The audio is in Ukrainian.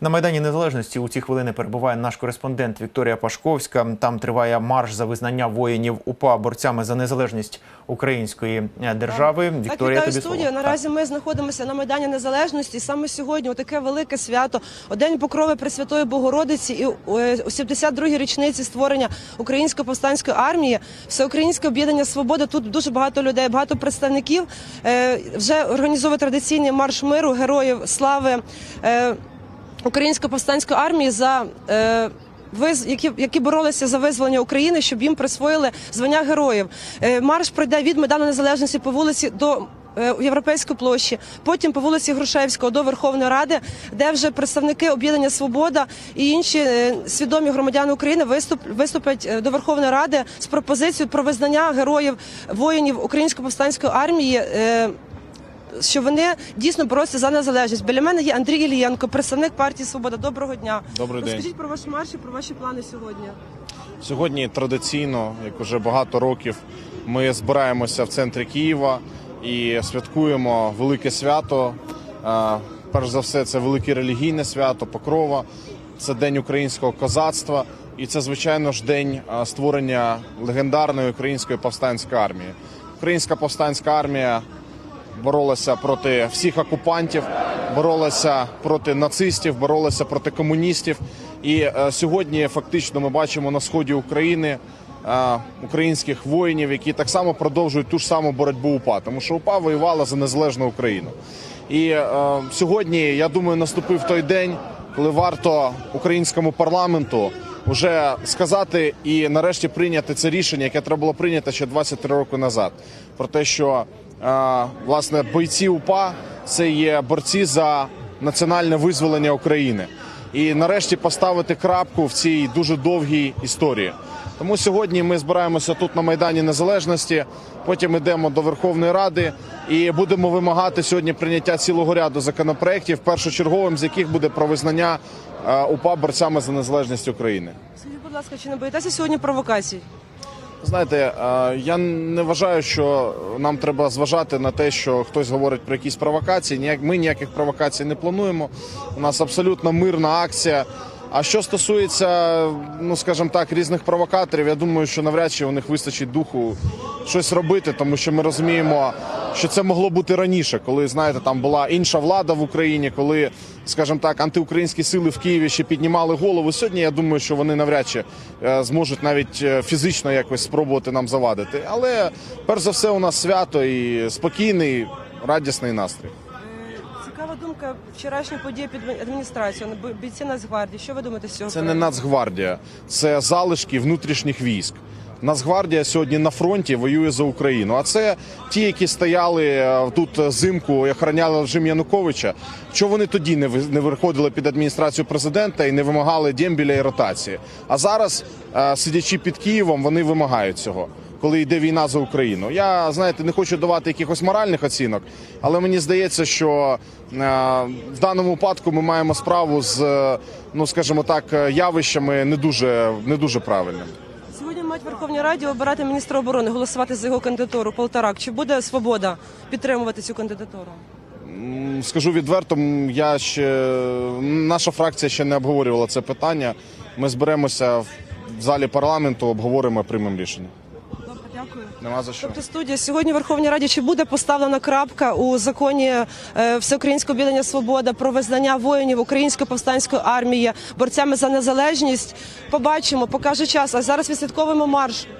На майдані незалежності у ці хвилини перебуває наш кореспондент Вікторія Пашковська. Там триває марш за визнання воїнів УПА борцями за незалежність української е, держави. Так, Вікторія, тобі слово. студію. Наразі ми знаходимося на Майдані Незалежності. Саме сьогодні, таке велике свято, День Покрови Пресвятої Богородиці і е, у 72-й річниці створення Української повстанської армії, Всеукраїнське об'єднання Свобода. Тут дуже багато людей, багато представників. Е, Вже організовує традиційний марш миру героїв слави Української повстанської армії за. е, виз- які, які боролися за визволення України, щоб їм присвоїли звання героїв. Е, Марш пройде від Майдану Незалежності по вулиці до е, Європейської площі, потім по вулиці Грушевського до Верховної Ради, де вже представники об'єднання Свобода і інші е, свідомі громадяни України виступ, виступлять е, до Верховної Ради з пропозицією про визнання героїв воїнів Української повстанської армії. Що вони дійсно борються за незалежність. Біля мене є Андрій Ілієнко, представник партії Свобода. Доброго дня. Добрий день. Розкажіть про ваш марш і про ваші плани сьогодні. Сьогодні традиційно, як уже багато років, ми збираємося в центрі Києва і святкуємо велике свято. Е, Перш за все, це велике релігійне свято, Покрова, це день українського козацтва, і це, звичайно ж, день е, створення легендарної української повстанської армії. Українська повстанська армія боролася проти всіх окупантів, боролася проти нацистів, боролася проти комуністів. І е, сьогодні фактично ми бачимо на сході України е, українських воїнів, які так само продовжують ту ж саму боротьбу УПА, тому що УПА воювала за незалежну Україну. І е, сьогодні я думаю, наступив той день, коли варто українському парламенту вже сказати і нарешті прийняти це рішення, яке треба було прийняти ще 23 роки назад, про те, що власне бойці УПА це є борці за національне визволення України, і нарешті поставити крапку в цій дуже довгій історії. Тому сьогодні ми збираємося тут на майдані Незалежності. Потім йдемо до Верховної Ради і будемо вимагати сьогодні прийняття цілого ряду законопроєктів, першочерговим з яких буде про визнання е, УПА борцями за незалежність України. Скажіть, будь ласка, чи не боїтеся сьогодні провокацій? Знаєте, е, я не вважаю, що нам треба зважати на те, що хтось говорить про якісь провокації. Ми ніяких провокацій не плануємо. У нас абсолютно мирна акція. А що стосується, ну скажімо так, різних провокаторів, я думаю, що навряд чи у них вистачить духу щось робити, тому що ми розуміємо, що це могло бути раніше, коли знаєте, там була інша влада в Україні, коли, скажімо так, антиукраїнські сили в Києві ще піднімали голову. Сьогодні я думаю, що вони навряд чи е, зможуть навіть е, фізично якось спробувати нам завадити. Але перш за все, у нас свято і спокійний, радісний настрій. Цікава думка вчорашня подія під адміністрацією. бо- Бійці Нацгвардії. Що ви думаєте з цього? Це не? Нацгвардія, це залишки внутрішніх військ. Нацгвардія сьогодні на фронті воює за Україну. А це ті, які стояли е, тут зимку і охороняли режим Януковича. Чого вони тоді не ви- не виходили під адміністрацію президента і не вимагали дембіля і ротації? А зараз, е, сидячи під Києвом, вони вимагають цього. Коли йде війна за Україну, я знаєте, не хочу давати якихось моральних оцінок, але мені здається, що е, в даному випадку ми маємо справу з, е, ну скажімо так, явищами не дуже не дуже правильними. Сьогодні мають Верховній Раді обирати міністра оборони, голосувати за його кандидатуру. Полторак. Чи буде свобода підтримувати цю кандидатуру? Скажу відверто, я ще наша фракція ще не обговорювала це питання. Ми зберемося в залі парламенту, обговоримо, приймемо рішення. Дякую. Нема за що. Тобто студія сьогодні в Верховній Раді чи буде поставлена крапка у законі е, Всеукраїнського об'єднання Свобода про визнання воїнів Української повстанської армії борцями за незалежність? Побачимо, покаже час. А зараз відслідковуємо марш